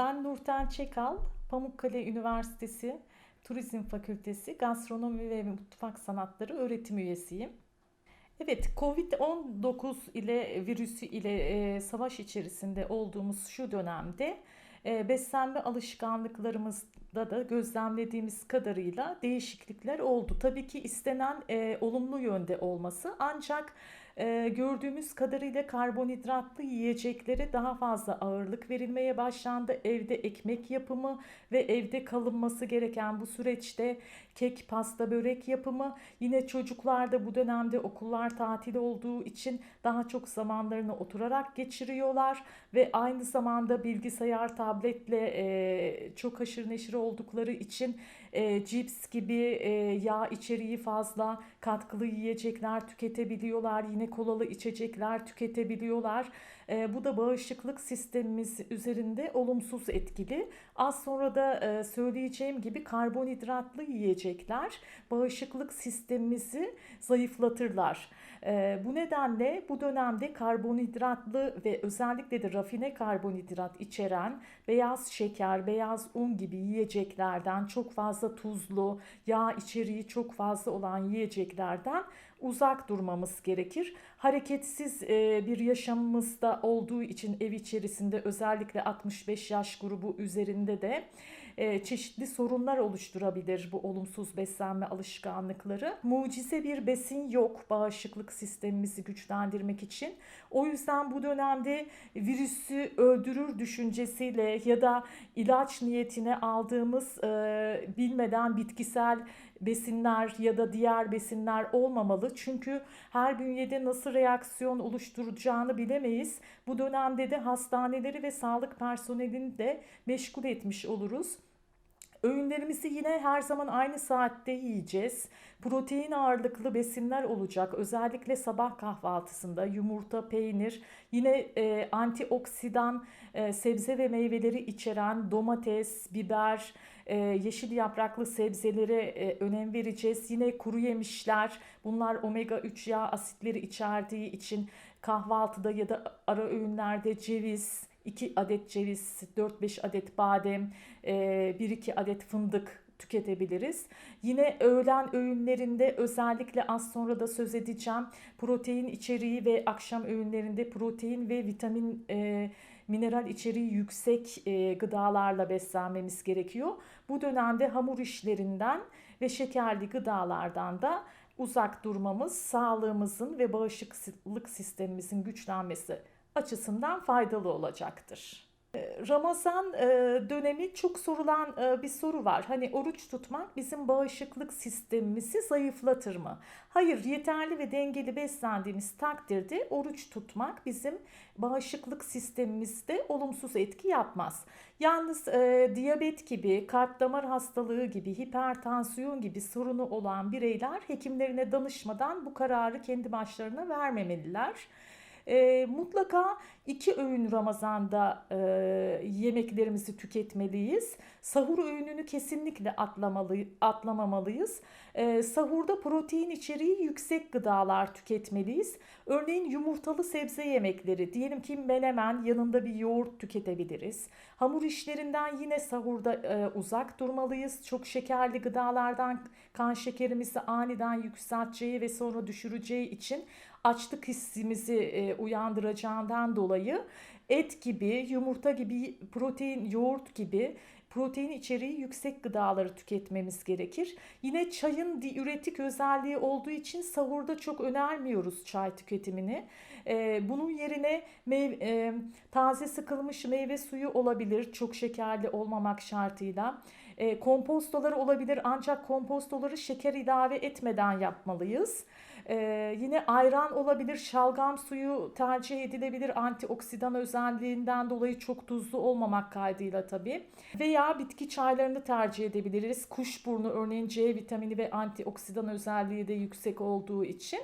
Ben Nurten Çekal, Pamukkale Üniversitesi Turizm Fakültesi Gastronomi ve Mutfak Sanatları öğretim üyesiyim. Evet, Covid-19 ile virüsü ile e, savaş içerisinde olduğumuz şu dönemde e, beslenme alışkanlıklarımızda da gözlemlediğimiz kadarıyla değişiklikler oldu. Tabii ki istenen e, olumlu yönde olması ancak e, gördüğümüz kadarıyla karbonhidratlı yiyeceklere daha fazla ağırlık verilmeye başlandı. Evde ekmek yapımı ve evde kalınması gereken bu süreçte kek, pasta, börek yapımı. Yine çocuklar da bu dönemde okullar tatil olduğu için daha çok zamanlarını oturarak geçiriyorlar ve aynı zamanda bilgisayar, tabletle e, çok haşır neşir oldukları için e, cips gibi e, yağ içeriği fazla katkılı yiyecekler tüketebiliyorlar. Yine kolalı içecekler tüketebiliyorlar. E, bu da bağışıklık sistemimiz üzerinde olumsuz etkili. Az sonra da e, söyleyeceğim gibi karbonhidratlı yiyecekler bağışıklık sistemimizi zayıflatırlar. E, bu nedenle bu dönemde karbonhidratlı ve özellikle de rafine karbonhidrat içeren beyaz şeker, beyaz un gibi yiyeceklerden çok fazla tuzlu, yağ içeriği çok fazla olan yiyeceklerden uzak durmamız gerekir. Hareketsiz e, bir yaşamımızda olduğu için ev içerisinde özellikle 65 yaş grubu üzerinde de e, çeşitli sorunlar oluşturabilir bu olumsuz beslenme alışkanlıkları. Mucize bir besin yok bağışıklık sistemimizi güçlendirmek için. O yüzden bu dönemde virüsü öldürür düşüncesiyle ya da ilaç niyetine aldığımız e, bilmeden bitkisel besinler ya da diğer besinler olmamalı. Çünkü her bünyede nasıl reaksiyon oluşturacağını bilemeyiz. Bu dönemde de hastaneleri ve sağlık personelini de meşgul etmiş oluruz. Öğünlerimizi yine her zaman aynı saatte yiyeceğiz. Protein ağırlıklı besinler olacak. Özellikle sabah kahvaltısında yumurta, peynir, yine e, antioksidan e, sebze ve meyveleri içeren domates, biber, e, yeşil yapraklı sebzelere e, önem vereceğiz. Yine kuru yemişler, bunlar omega 3 yağ asitleri içerdiği için kahvaltıda ya da ara öğünlerde ceviz, 2 adet ceviz, 4-5 adet badem, 1-2 adet fındık tüketebiliriz. Yine öğlen öğünlerinde özellikle az sonra da söz edeceğim protein içeriği ve akşam öğünlerinde protein ve vitamin e, mineral içeriği yüksek e, gıdalarla beslenmemiz gerekiyor. Bu dönemde hamur işlerinden ve şekerli gıdalardan da uzak durmamız sağlığımızın ve bağışıklık sistemimizin güçlenmesi açısından faydalı olacaktır. Ee, Ramazan e, dönemi çok sorulan e, bir soru var. Hani oruç tutmak bizim bağışıklık sistemimizi zayıflatır mı? Hayır, yeterli ve dengeli beslendiğimiz takdirde oruç tutmak bizim bağışıklık sistemimizde olumsuz etki yapmaz. Yalnız e, diyabet gibi, kalp damar hastalığı gibi, hipertansiyon gibi sorunu olan bireyler hekimlerine danışmadan bu kararı kendi başlarına vermemeliler. E, mutlaka iki öğün Ramazan'da e, yemeklerimizi tüketmeliyiz. Sahur öğününü kesinlikle atlamalı, atlamamalıyız. E, sahurda protein içeriği yüksek gıdalar tüketmeliyiz. Örneğin yumurtalı sebze yemekleri, diyelim ki menemen yanında bir yoğurt tüketebiliriz. Hamur işlerinden yine sahurda e, uzak durmalıyız. Çok şekerli gıdalardan kan şekerimizi aniden yükselteceği ve sonra düşüreceği için açlık hissimizi e, uyandıracağından dolayı et gibi, yumurta gibi, protein, yoğurt gibi protein içeriği yüksek gıdaları tüketmemiz gerekir. Yine çayın diüretik özelliği olduğu için sahurda çok önermiyoruz çay tüketimini. Ee, bunun yerine meyve, e, taze sıkılmış meyve suyu olabilir çok şekerli olmamak şartıyla. E, kompostoları olabilir ancak kompostoları şeker ilave etmeden yapmalıyız. Ee, yine ayran olabilir, şalgam suyu tercih edilebilir antioksidan özelliğinden dolayı çok tuzlu olmamak kaydıyla tabii. Veya bitki çaylarını tercih edebiliriz. Kuşburnu örneğin C vitamini ve antioksidan özelliği de yüksek olduğu için.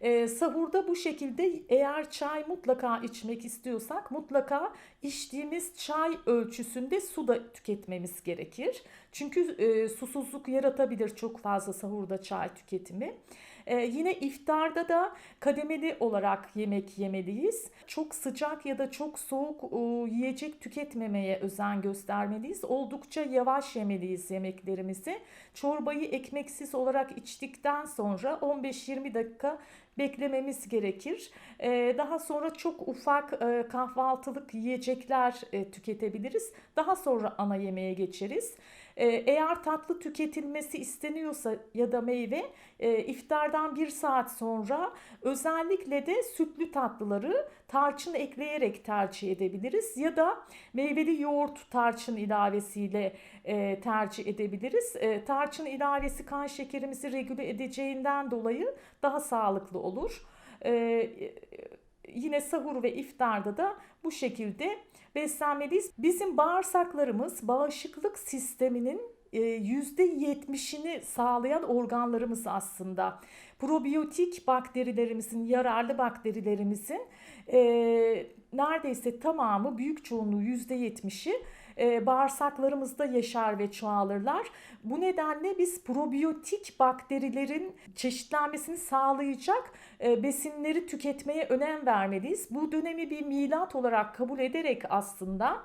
E, sahurda bu şekilde eğer çay mutlaka içmek istiyorsak mutlaka içtiğimiz çay ölçüsünde su da tüketmemiz gerekir. Çünkü e, susuzluk yaratabilir çok fazla sahurda çay tüketimi. Ee, yine iftarda da kademeli olarak yemek yemeliyiz. Çok sıcak ya da çok soğuk e, yiyecek tüketmemeye özen göstermeliyiz. Oldukça yavaş yemeliyiz yemeklerimizi. Çorbayı ekmeksiz olarak içtikten sonra 15-20 dakika beklememiz gerekir. Ee, daha sonra çok ufak e, kahvaltılık yiyecekler e, tüketebiliriz. Daha sonra ana yemeğe geçeriz. Ee, eğer tatlı tüketilmesi isteniyorsa ya da meyve e, iftardan bir saat sonra özellikle de sütlü tatlıları tarçın ekleyerek tercih edebiliriz ya da meyveli yoğurt tarçın ilavesiyle e, tercih edebiliriz. E, tarçın ilavesi kan şekerimizi regüle edeceğinden dolayı daha sağlıklı olur. E, yine sahur ve iftarda da bu şekilde beslenmeliyiz. Bizim bağırsaklarımız bağışıklık sisteminin %70'ini sağlayan organlarımız aslında. Probiyotik bakterilerimizin, yararlı bakterilerimizin e, neredeyse tamamı, büyük çoğunluğu %70'i e, bağırsaklarımızda yaşar ve çoğalırlar. Bu nedenle biz probiyotik bakterilerin çeşitlenmesini sağlayacak e, besinleri tüketmeye önem vermeliyiz. Bu dönemi bir milat olarak kabul ederek aslında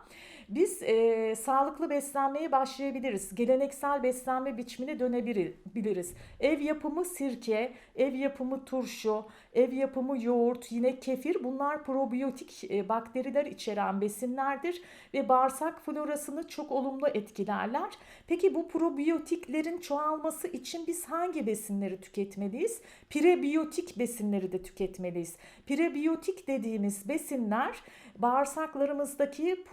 biz e, sağlıklı beslenmeye başlayabiliriz. Geleneksel beslenme biçimine dönebiliriz. Ev yapımı sirke, ev yapımı turşu, ev yapımı yoğurt, yine kefir bunlar probiyotik e, bakteriler içeren besinlerdir ve bağırsak florasını çok olumlu etkilerler. Peki bu probiyotiklerin çoğalması için biz hangi besinleri tüketmeliyiz? Prebiyotik besinleri de tüketmeliyiz. Prebiyotik dediğimiz besinler bağırsaklarımızdaki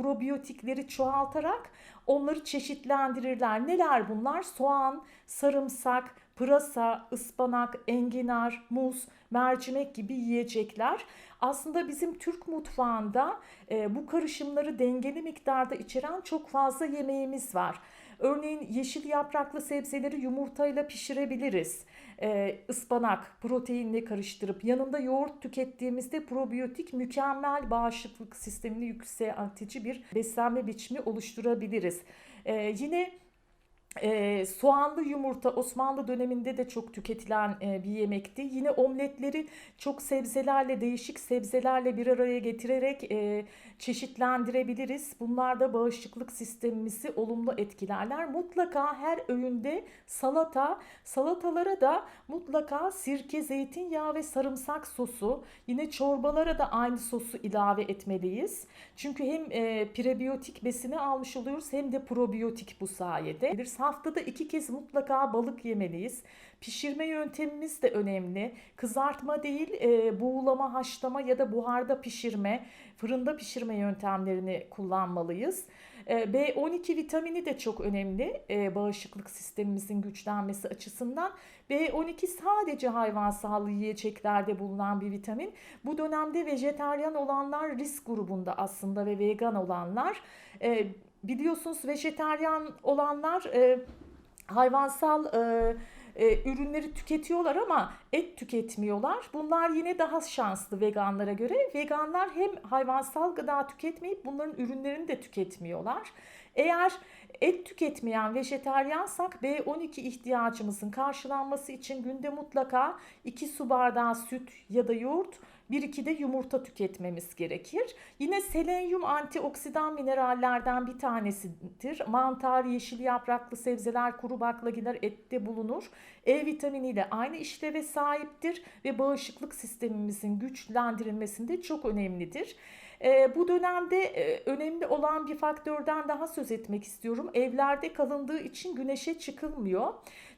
probiyotikleri çoğaltarak onları çeşitlendirirler. Neler bunlar? Soğan, sarımsak, pırasa, ıspanak, enginar, muz, mercimek gibi yiyecekler. Aslında bizim Türk mutfağında e, bu karışımları dengeli miktarda içeren çok fazla yemeğimiz var. Örneğin yeşil yapraklı sebzeleri yumurtayla pişirebiliriz. Ee, ıspanak proteinle karıştırıp yanında yoğurt tükettiğimizde probiyotik mükemmel bağışıklık sistemini yükseltici bir beslenme biçimi oluşturabiliriz. Ee, yine e, soğanlı yumurta Osmanlı döneminde de çok tüketilen e, bir yemekti. Yine omletleri çok sebzelerle, değişik sebzelerle bir araya getirerek e, çeşitlendirebiliriz. Bunlar da bağışıklık sistemimizi olumlu etkilerler. Mutlaka her öğünde salata, salatalara da mutlaka sirke, zeytinyağı ve sarımsak sosu, yine çorbalara da aynı sosu ilave etmeliyiz. Çünkü hem e, prebiyotik besini almış oluyoruz hem de probiyotik bu sayede. Haftada iki kez mutlaka balık yemeliyiz. Pişirme yöntemimiz de önemli. Kızartma değil, e, buğulama, haşlama ya da buharda pişirme, fırında pişirme yöntemlerini kullanmalıyız. E, B12 vitamini de çok önemli e, bağışıklık sistemimizin güçlenmesi açısından. B12 sadece hayvansal yiyeceklerde bulunan bir vitamin. Bu dönemde vejeteryan olanlar risk grubunda aslında ve vegan olanlar. E, biliyorsunuz vejeteryan olanlar e, hayvansal e, e, ürünleri tüketiyorlar ama et tüketmiyorlar. Bunlar yine daha şanslı veganlara göre. Veganlar hem hayvansal gıda tüketmeyip bunların ürünlerini de tüketmiyorlar. Eğer et tüketmeyen vejeteryansak B12 ihtiyacımızın karşılanması için günde mutlaka 2 su bardağı süt ya da yoğurt bir iki de yumurta tüketmemiz gerekir. Yine selenyum antioksidan minerallerden bir tanesidir. Mantar, yeşil yapraklı sebzeler, kuru baklagiller ette bulunur. E vitaminiyle aynı işleve sahiptir ve bağışıklık sistemimizin güçlendirilmesinde çok önemlidir. E, bu dönemde e, önemli olan bir faktörden daha söz etmek istiyorum. Evlerde kalındığı için güneşe çıkılmıyor.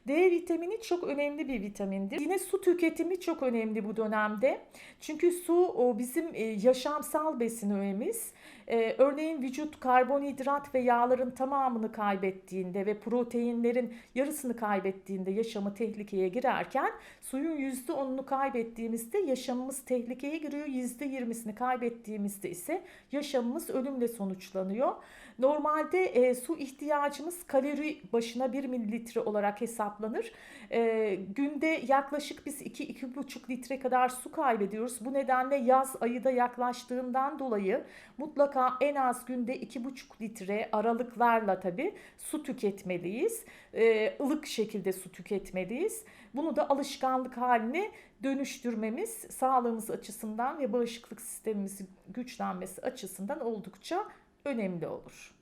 D vitamini çok önemli bir vitamindir. Yine su tüketimi çok önemli bu dönemde. Çünkü su o bizim e, yaşamsal besin öğemiz. Ee, örneğin vücut karbonhidrat ve yağların tamamını kaybettiğinde ve proteinlerin yarısını kaybettiğinde yaşamı tehlikeye girerken suyun %10'unu kaybettiğimizde yaşamımız tehlikeye giriyor. %20'sini kaybettiğimizde ise yaşamımız ölümle sonuçlanıyor. Normalde e, su ihtiyacımız kalori başına 1 mililitre olarak hesaplanır. E, günde yaklaşık biz 2-2,5 litre kadar su kaybediyoruz. Bu nedenle yaz ayı da yaklaştığından dolayı mutlaka en az günde 2,5 litre aralıklarla tabi su tüketmeliyiz. E, ılık şekilde su tüketmeliyiz. Bunu da alışkanlık haline dönüştürmemiz sağlığımız açısından ve bağışıklık sistemimizin güçlenmesi açısından oldukça önemli olur.